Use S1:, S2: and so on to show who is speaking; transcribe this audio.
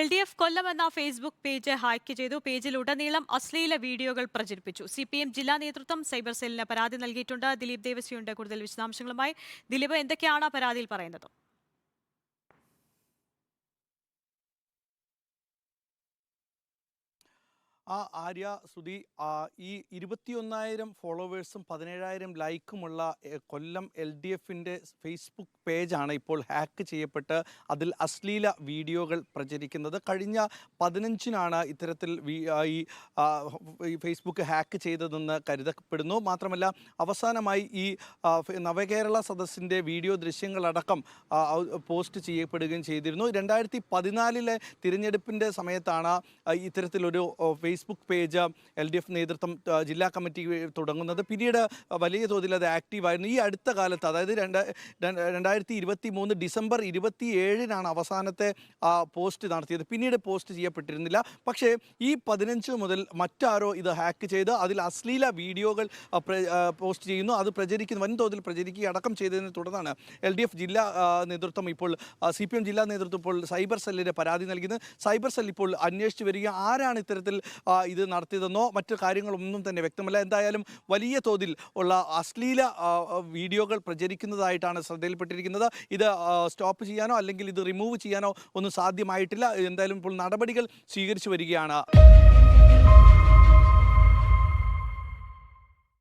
S1: L D F കൊല്ലം എന്ന Facebook page hack ചെയ്തു. പേജിൽ ഉടനീളം അശ്ലീല വീഡിയോകൾ പ്രചരിപ്പിച്ചു. സി പി എം ജില്ലാ നേതൃത്വം സൈബർ സെല്ലിന് പരാതി നൽകിയിട്ടുണ്ട്. ദിലീപ് ദേവസ്വയുണ്ട് കൂടുതൽ വിശദാംശങ്ങളുമായി. ദിലീപ് എന്തൊക്കെയാണ് പരാതിയിൽ പറയുന്നത്?
S2: ആ ആര്യ ആ, ഈ ഇരുപത്തിയൊന്നായിരം ഫോളോവേഴ്സും പതിനേഴായിരം ലൈക്കുമുള്ള കൊല്ലം എൽ ഡി എഫിന്റെ ഫേസ്ബുക്ക് പേജാണ് ഇപ്പോൾ ഹാക്ക് ചെയ്യപ്പെട്ട് അതിൽ അശ്ലീല വീഡിയോകൾ പ്രചരിക്കുന്നത്. കഴിഞ്ഞ പതിനഞ്ചിനാണ് ഇത്തരത്തിൽ ഈ ഫേസ്ബുക്ക് ഹാക്ക് ചെയ്തതെന്ന് കരുതപ്പെടുന്നു. മാത്രമല്ല അവസാനമായി ഈ നവകേരള സദസ്സിന്റെ വീഡിയോ ദൃശ്യങ്ങളടക്കം പോസ്റ്റ് ചെയ്യപ്പെടുകയും ചെയ്തിരുന്നു. രണ്ടായിരത്തി പതിനാലിലെ തിരഞ്ഞെടുപ്പിന്റെ സമയത്താണ് ഇത്തരത്തിലൊരു ഓ, Facebook page L D F നേതൃത്വം ജില്ലാ കമ്മിറ്റി തുടങ്ങുന്നത്. പിന്നീട് വലിയ തോതിൽ അത് ആക്റ്റീവായിരുന്നു. ഈ അടുത്ത കാലത്ത് അതായത് രണ്ട് രണ്ട് രണ്ടായിരത്തി ഇരുപത്തി മൂന്ന് ഡിസംബർ ഇരുപത്തി ഏഴിനാണ് അവസാനത്തെ പോസ്റ്റ് നടത്തിയത്. പിന്നീട് പോസ്റ്റ് ചെയ്യപ്പെട്ടിരുന്നില്ല. പക്ഷേ ഈ പതിനഞ്ച് മുതൽ മറ്റാരോ ഇത് ഹാക്ക് ചെയ്ത് അതിൽ അശ്ലീല വീഡിയോകൾ പോസ്റ്റ് ചെയ്യുന്നു. അത് പ്രചരിക്കുന്നു വൻതോതിൽ പ്രചരിക്കുക അടക്കം ചെയ്തതിനെ തുടർന്നാണ് എൽ ഡി എഫ് ജില്ലാ നേതൃത്വം ഇപ്പോൾ സി പി എം ജില്ലാ നേതൃത്വം ഇപ്പോൾ സൈബർ സെല്ലിന് പരാതി നൽകിയത്. സൈബർ സെൽ ഇപ്പോൾ അന്വേഷിച്ച് വരിക ആരാണ് ഇത്തരത്തിൽ ഇത് നടത്തിയതെന്നോ മറ്റു കാര്യങ്ങളൊന്നും തന്നെ വ്യക്തമല്ല. എന്തായാലും വലിയ തോതിൽ ഉള്ള അശ്ലീല വീഡിയോകൾ പ്രചരിക്കുന്നതായിട്ടാണ് ശ്രദ്ധയിൽപ്പെട്ടിരിക്കുന്നത്. ഇത് സ്റ്റോപ്പ് ചെയ്യാനോ അല്ലെങ്കിൽ ഇത് റിമൂവ് ചെയ്യാനോ ഒന്നും സാധ്യമായിട്ടില്ല. എന്തായാലും ഇപ്പോൾ നടപടികൾ സ്വീകരിച്ചു വരികയാണ്.